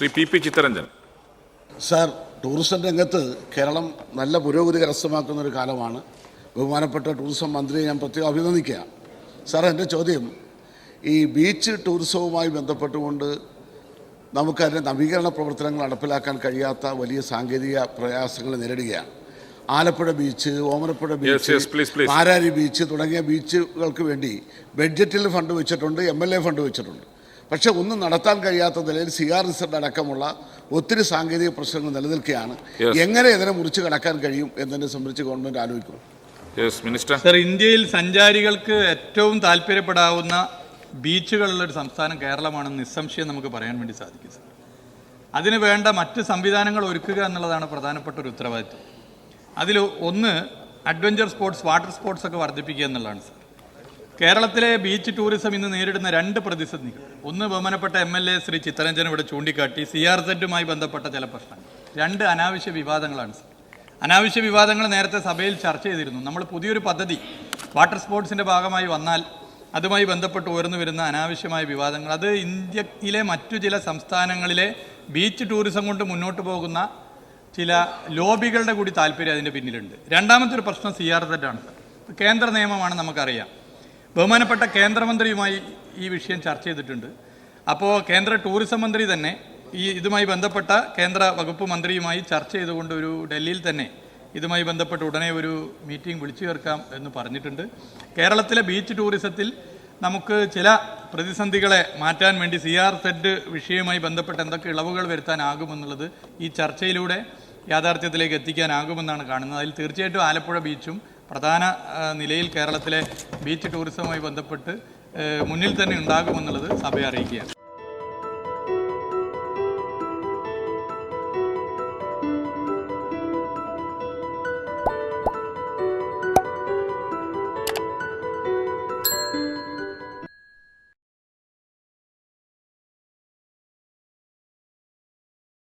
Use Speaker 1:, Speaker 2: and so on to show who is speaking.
Speaker 1: Shri P P Chittaranjan.
Speaker 2: Sir tourism രംഗത്ത് കേരളം നല്ല പുരോഗതി കരസ്ഥമാക്കുന്ന ഒരു കാലമാണ്. ബഹുമാനപ്പെട്ട ടൂറിസം മന്ത്രിയെ ഞാൻ പ്രത്യേകം അഭിനന്ദിക്കുക സാർ എന്റെ ചോദ്യം ഈ ബീച്ച് ടൂറിസവുമായി ബന്ധപ്പെട്ടുകൊണ്ട് നമുക്കതിന്റെ നവീകരണ പ്രവർത്തനങ്ങൾ നടപ്പിലാക്കാൻ കഴിയാത്ത വലിയ സാങ്കേതിക പ്രയാസങ്ങൾ നേരിടുകയാണ്. Alappuzha beach Omanappuzha beach Marari beach തുടങ്ങിയ ബീച്ചുകൾക്ക് വേണ്ടി ബഡ്ജറ്റിൽ ഫണ്ട് വെച്ചിട്ടുണ്ട് എം എൽ എ ഫണ്ട് വെച്ചിട്ടുണ്ട്. പക്ഷേ ഒന്നും നടത്താൻ കഴിയാത്ത നിലയിൽ സി ആർ റിസർട്ട് അടക്കമുള്ള ഒത്തിരി സാങ്കേതിക പ്രശ്നങ്ങൾ നിലനിൽക്കുകയാണ്. എങ്ങനെ ഇതിനെ മുറിച്ച് കടക്കാൻ കഴിയും എന്നതിനെ സംബന്ധിച്ച് ഗവൺമെന്റ് ആലോചിക്കും.
Speaker 1: യെസ് മിനിസ്റ്റർ
Speaker 3: സർ ഇന്ത്യയിൽ സഞ്ചാരികൾക്ക് ഏറ്റവും താല്പര്യപ്പെടാവുന്ന ബീച്ചുകളുള്ള ഒരു സംസ്ഥാനം കേരളമാണെന്ന് നിസ്സംശയം നമുക്ക് പറയാൻ വേണ്ടി സാധിക്കും സർ അതിന് വേണ്ട മറ്റ് സംവിധാനങ്ങൾ ഒരുക്കുക എന്നുള്ളതാണ് പ്രധാനപ്പെട്ട ഒരു ഉത്തരവാദിത്വം. അതിൽ ഒന്ന് അഡ്വഞ്ചർ സ്പോർട്സ് വാട്ടർ സ്പോർട്സ് ഒക്കെ വർദ്ധിപ്പിക്കുക എന്നുള്ളതാണ് സർ കേരളത്തിലെ ബീച്ച് ടൂറിസം ഇന്ന് നേരിടുന്ന രണ്ട് പ്രതിസന്ധികൾ. ഒന്ന് ബഹുമാനപ്പെട്ട M L A Shri Chittaranjan ഇവിടെ ചൂണ്ടിക്കാട്ടി സി ആർ സെറ്റുമായി ബന്ധപ്പെട്ട ചില പ്രശ്നങ്ങൾ. രണ്ട് അനാവശ്യ വിവാദങ്ങളാണ് അനാവശ്യ വിവാദങ്ങൾ നേരത്തെ സഭയിൽ ചർച്ച ചെയ്തിരുന്നു. നമ്മൾ പുതിയൊരു പദ്ധതി വാട്ടർ സ്പോർട്സിന്റെ ഭാഗമായി വന്നാൽ അതുമായി ബന്ധപ്പെട്ട് ഉയർന്നു വരുന്ന അനാവശ്യമായ വിവാദങ്ങൾ. അത് ഇന്ത്യയിലെ മറ്റു ചില സംസ്ഥാനങ്ങളിലെ ബീച്ച് ടൂറിസം കൊണ്ട് മുന്നോട്ട് പോകുന്ന ചില ലോബികളുടെ കൂടി താല്പര്യം അതിന്റെ പിന്നിലുണ്ട്. രണ്ടാമത്തെ ഒരു പ്രശ്നം സി ആർ സെറ്റാണ് കേന്ദ്ര നിയമമാണ് നമുക്കറിയാം. ബഹുമാനപ്പെട്ട കേന്ദ്രമന്ത്രിയുമായി ഈ വിഷയം ചർച്ച ചെയ്തിട്ടുണ്ട്. അപ്പോൾ കേന്ദ്ര ടൂറിസം മന്ത്രി തന്നെ ഈ ഇതുമായി ബന്ധപ്പെട്ട കേന്ദ്ര വകുപ്പ് മന്ത്രിയുമായി ചർച്ച ചെയ്തുകൊണ്ട് ഒരു ഡൽഹിയിൽ തന്നെ ഇതുമായി ബന്ധപ്പെട്ട് ഉടനെ ഒരു മീറ്റിംഗ് വിളിച്ചു ചേർക്കാം എന്ന് പറഞ്ഞിട്ടുണ്ട്. കേരളത്തിലെ ബീച്ച് ടൂറിസത്തിൽ നമുക്ക് ചില പ്രതിസന്ധികളെ മാറ്റാൻ വേണ്ടി സി ആർ സെഡ് വിഷയവുമായി ബന്ധപ്പെട്ട് എന്തൊക്കെ ഇളവുകൾ വരുത്താനാകുമെന്നുള്ളത് ഈ ചർച്ചയിലൂടെ യാഥാർത്ഥ്യത്തിലേക്ക് എത്തിക്കാനാകുമെന്നാണ് കാണുന്നത്. അതിൽ തീർച്ചയായിട്ടും ആലപ്പുഴ ബീച്ചും പ്രധാന നിലയിൽ കേരളത്തിലെ ബീച്ച് ടൂറിസവുമായി ബന്ധപ്പെട്ട് മുന്നിൽ തന്നെ ഉണ്ടാകുമെന്നുള്ളത് സഭയെ അറിയിക്കുകയാണ്.